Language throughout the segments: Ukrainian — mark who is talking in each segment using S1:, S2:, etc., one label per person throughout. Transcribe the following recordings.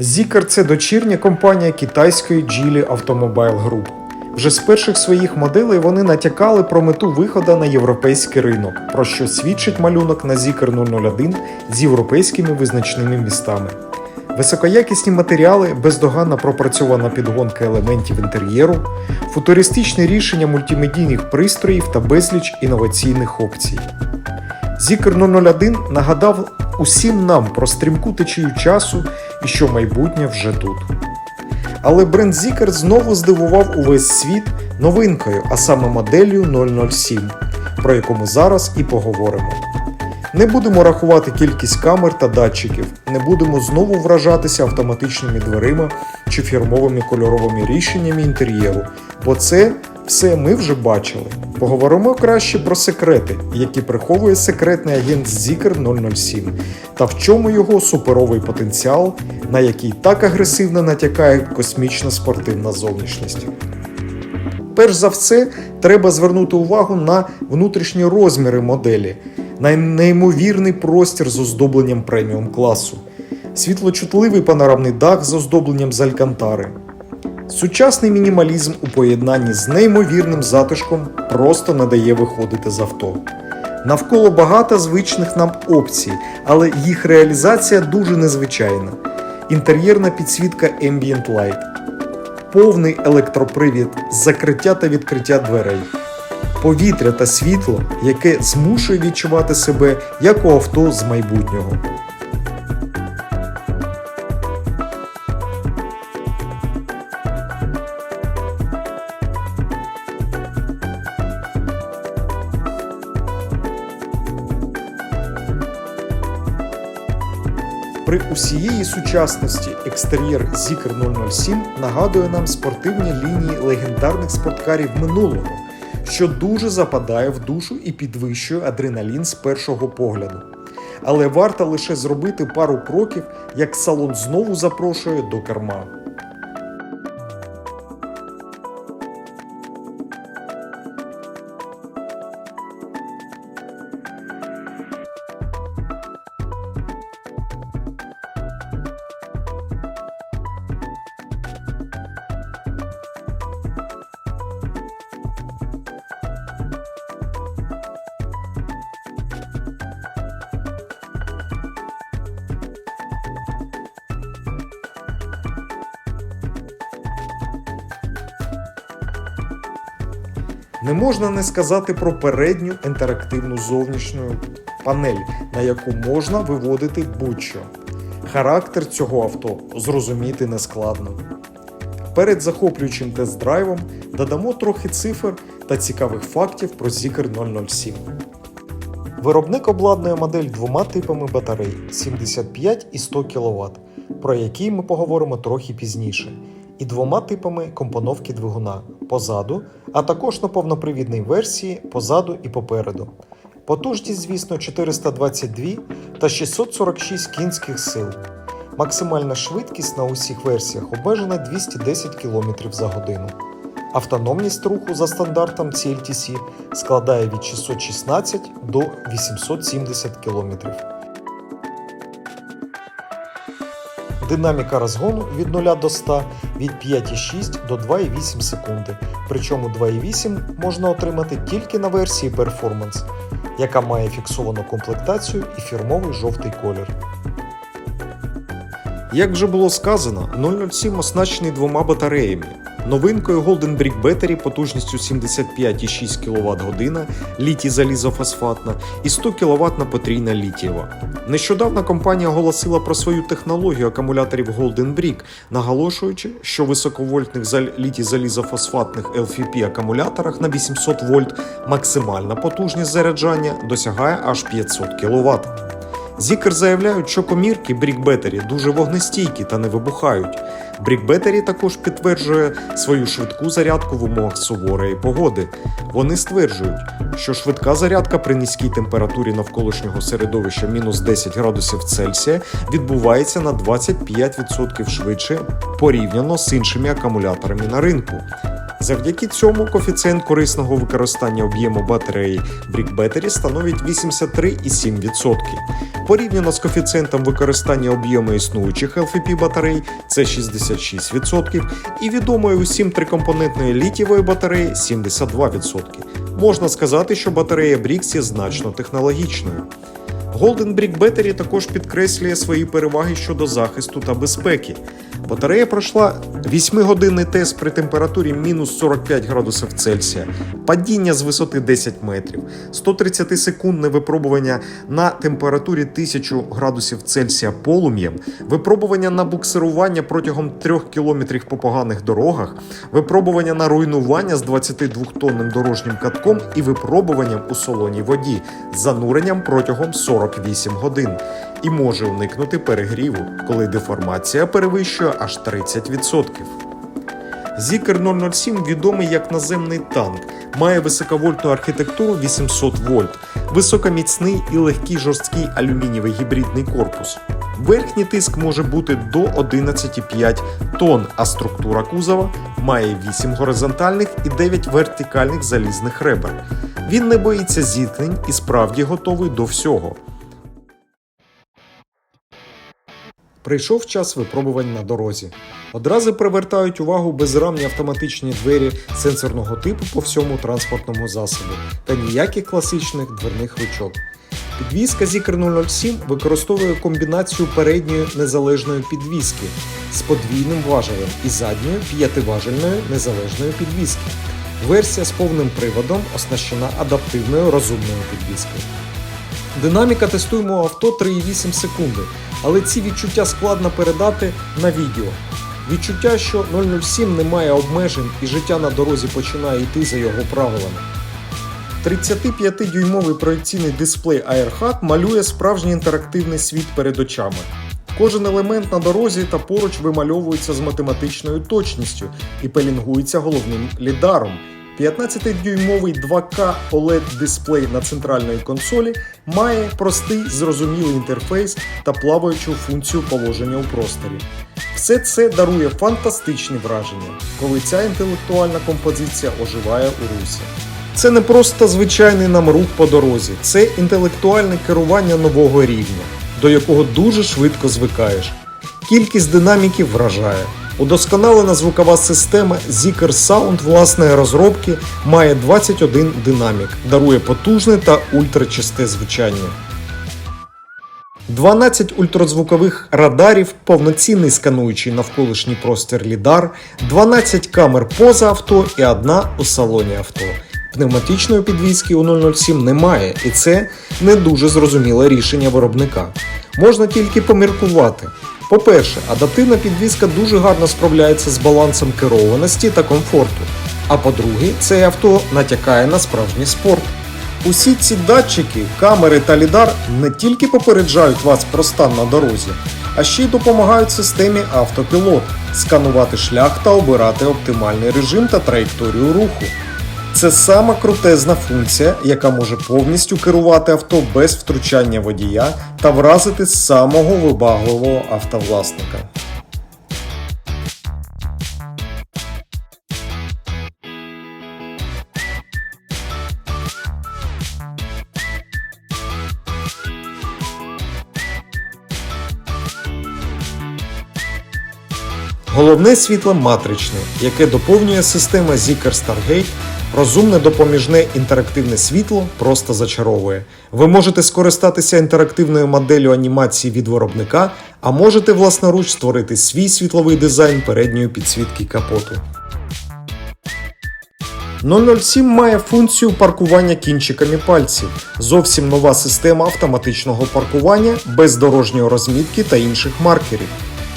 S1: Zikr – це дочірня компанія китайської Geely Automobile Group. Вже з перших своїх моделей вони натякали про мету виходу на європейський ринок, про що свідчить малюнок на Zikr 001 з європейськими визначними містами. Високоякісні матеріали, бездоганна пропрацьована підгонка елементів інтер'єру, футуристичне рішення мультимедійних пристроїв та безліч інноваційних опцій. Zikr 001 нагадав усім нам про стрімку течію часу і що майбутнє вже тут. Але бренд Zikr знову здивував увесь світ новинкою, а саме моделлю 007, про яку ми зараз і поговоримо. Не будемо рахувати кількість камер та датчиків, не будемо знову вражатися автоматичними дверима чи фірмовими кольоровими рішеннями інтер'єру, бо це все ми вже бачили. Поговоримо краще про секрети, які приховує секретний агент Zikr 007, та в чому його суперовий потенціал, на який так агресивно натякає космічна спортивна зовнішність. Перш за все, треба звернути увагу на внутрішні розміри моделі, на неймовірний простір з оздобленням преміум класу, світлочутливий панорамний дах з оздобленням з алькантари. Сучасний мінімалізм у поєднанні з неймовірним затишком просто не дає виходити з авто. Навколо багато звичних нам опцій, але їх реалізація дуже незвичайна. Інтер'єрна підсвітка Ambient Light, повний електропривід, закриття та відкриття дверей, повітря та світло, яке змушує відчувати себе як у авто з майбутнього. При усієї сучасності екстер'єр Зікер 007 нагадує нам спортивні лінії легендарних спорткарів минулого, що дуже западає в душу і підвищує адреналін з першого погляду. Але варто лише зробити пару кроків, як салон знову запрошує до керма. Не можна не сказати про передню інтерактивну зовнішню панель, на яку можна виводити будь-що. Характер цього авто зрозуміти нескладно. Перед захоплюючим тест-драйвом додамо трохи цифр та цікавих фактів про Zikr 007. Виробник обладнує модель двома типами батарей 75 і 100 кВт, про які ми поговоримо трохи пізніше, і двома типами компоновки двигуна позаду, а також на повнопривідній версії позаду і попереду. Потужність, звісно, 422 та 646 кінських сил. Максимальна швидкість на усіх версіях обмежена 210 км за годину. Автономність руху за стандартом CLTC складає від 616 до 870 км. Динаміка розгону від 0 до 100 від 5,6 до 2,8 секунди. Причому 2,8 можна отримати тільки на версії Performance, яка має фіксовану комплектацію і фірмовий жовтий колір. Як вже було сказано, 007 оснащений двома батареями. Новинкою Golden Brick Battery потужністю 75,6 кВт година, літій залізофосфатна і 100 кВт потрійна літієва. Нещодавно компанія оголосила про свою технологію акумуляторів Golden Brick, наголошуючи, що високовольтних літій залізофосфатних LFP акумуляторах на 800 вольт максимальна потужність заряджання досягає аж 500 кВт. Zikr заявляють, що комірки Battery дуже вогнестійкі та не вибухають. Battery також підтверджує свою швидку зарядку в умовах суворої погоди. Вони стверджують, що швидка зарядка при низькій температурі навколишнього середовища мінус 10 градусів Цельсія відбувається на 25% швидше порівняно з іншими акумуляторами на ринку. Завдяки цьому коефіцієнт корисного використання об'єму батареї Brick Battery становить 83,7%. Порівняно з коефіцієнтом використання об'єму існуючих LFP батарей це 66%, і відомої усім трикомпонентної літієвої батареї 72%. Можна сказати, що батарея Brix є значно технологічною. Golden Brick Battery також підкреслює свої переваги щодо захисту та безпеки. Батарея пройшла 8-годинний тест при температурі мінус 45 градусів Цельсія, падіння з висоти 10 метрів, 130-секундне випробування на температурі 1000 градусів Цельсія полум'ям, випробування на буксирування протягом 3 кілометрів по поганих дорогах, випробування на руйнування з 22-тонним дорожнім катком і випробуванням у солоній воді. З зануренням протягом 48 годин і може уникнути перегріву, коли деформація перевищує аж 30%. Зікер 007 відомий як наземний танк, має високовольтну архітектуру 800 вольт, високоміцний і легкий жорсткий алюмінієвий гібридний корпус. Верхній тиск може бути до 11,5 тонн, а структура кузова має 8 горизонтальних і 9 вертикальних залізних ребер. Він не боїться зіткнень і справді готовий до всього. Прийшов час випробувань на дорозі. Одразу привертають увагу безрамні автоматичні двері сенсорного типу по всьому транспортному засобу та ніяких класичних дверних ручок. Підвізка Zikr 007 використовує комбінацію передньої незалежної підвіски з подвійним важелем і задньої п'ятиважельної незалежної підвіски. Версія з повним приводом оснащена адаптивною розумною підвіскою. Динаміка тестуємо авто 3,8 секунди, але ці відчуття складно передати на відео. Відчуття, що 007 не має обмежень і життя на дорозі починає йти за його правилами. 35-дюймовий проекційний дисплей AirHut малює справжній інтерактивний світ перед очами. Кожен елемент на дорозі та поруч вимальовується з математичною точністю і пелінгується головним лідаром. 15-дюймовий 2К OLED дисплей на центральній консолі має простий зрозумілий інтерфейс та плаваючу функцію положення у просторі. Все це дарує фантастичні враження, коли ця інтелектуальна композиція оживає у русі. Це не просто звичайний нам рух по дорозі, це інтелектуальне керування нового рівня, до якого дуже швидко звикаєш. Кількість динаміків вражає. Удосконалена звукова система Zikr Sound власної розробки має 21 динамік, дарує потужне та ультрачисте звучання. 12 ультразвукових радарів, повноцінний скануючий навколишній простір лідар, 12 камер поза авто і одна у салоні авто. Пневматичної підвіски у 007 немає, і це не дуже зрозуміле рішення виробника. Можна тільки поміркувати. По-перше, адаптивна підвізка дуже гарно справляється з балансом керованості та комфорту. А по-друге, це авто натякає на справжній спорт. Усі ці датчики, камери та лідар не тільки попереджають вас про стан на дорозі, а ще й допомагають системі автопілот сканувати шлях та обирати оптимальний режим та траєкторію руху. Це сама крутезна функція, яка може повністю керувати авто без втручання водія та вразити самого вибагливого автовласника. Головне світло матричне, яке доповнює система Zikr Stargate. Розумне допоміжне інтерактивне світло просто зачаровує. Ви можете скористатися інтерактивною моделлю анімації від виробника, а можете власноруч створити свій світловий дизайн передньої підсвітки капоту. 007 має функцію паркування кінчиками пальців. Зовсім нова система автоматичного паркування без дорожньої розмітки та інших маркерів.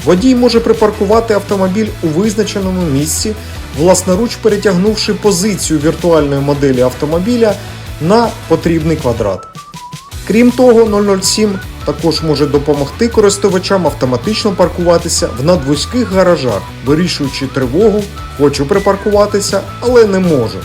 S1: Водій може припаркувати автомобіль у визначеному місці, власноруч перетягнувши позицію віртуальної моделі автомобіля на потрібний квадрат. Крім того, 007 також може допомогти користувачам автоматично паркуватися в надвузьких гаражах, вирішуючи тривогу, хочу припаркуватися, але не можу.